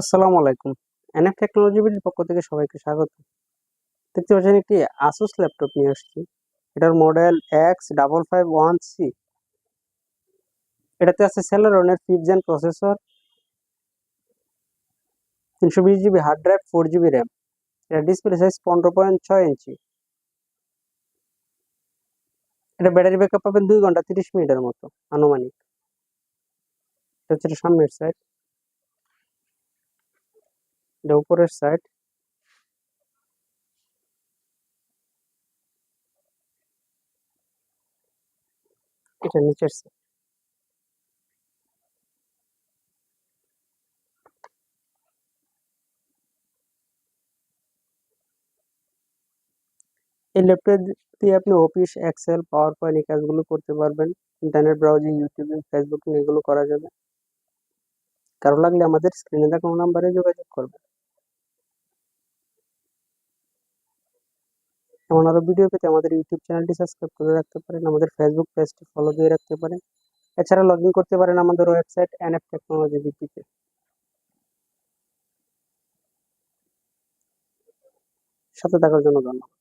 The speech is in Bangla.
আসসালামু আলাইকুম। এনএফ টেকনোলজি বিডির পক্ষ থেকে সবাইকে স্বাগত। দেখতে পাচ্ছেন একটি আসুস ল্যাপটপ নিয়ে আসছি। এটার model X double five one C এটাতে আছে সেলারনের ফিফথ জেন প্রসেসর তিনশো বিশ GB hard drive four GB RAM এটা ডিসপ্লে সাইজ পনেরো পয়েন্ট ছয় ইঞ্চি এটা ব্যাটারি ব্যাকআপ পাবেন দুই ঘণ্টা তিরিশ মিনিটের মতো, আনুমানিক। এটা হচ্ছে সামনের সাইড এটা উপরের সাইড এটা নিচের সাইড এই ল্যাপটপ দিয়ে আপনি অফিস এক্সেল পাওয়ার পয়েন্ট এই কাজগুলো করতে পারবেন ইন্টারনেট ব্রাউজিং ইউটিউবিং ফেসবুকিং এগুলো করা যাবে কারও লাগলে আমাদের স্ক্রিনে দেখানো নাম্বারে যোগাযোগ করবেন এমন আরও ভিডিও পেতে আমাদের ইউটিউব চ্যানেলটি সাবস্ক্রাইব করে রাখতে পারেন, আমাদের ফেসবুক পেজটি ফলো দিয়ে রাখতে পারেন। এছাড়া লগ ইন করতে পারেন আমাদের ওয়েবসাইট এনএফ টেকনোলজি ভিত্তিতে সাথে থাকার জন্য ধন্যবাদ।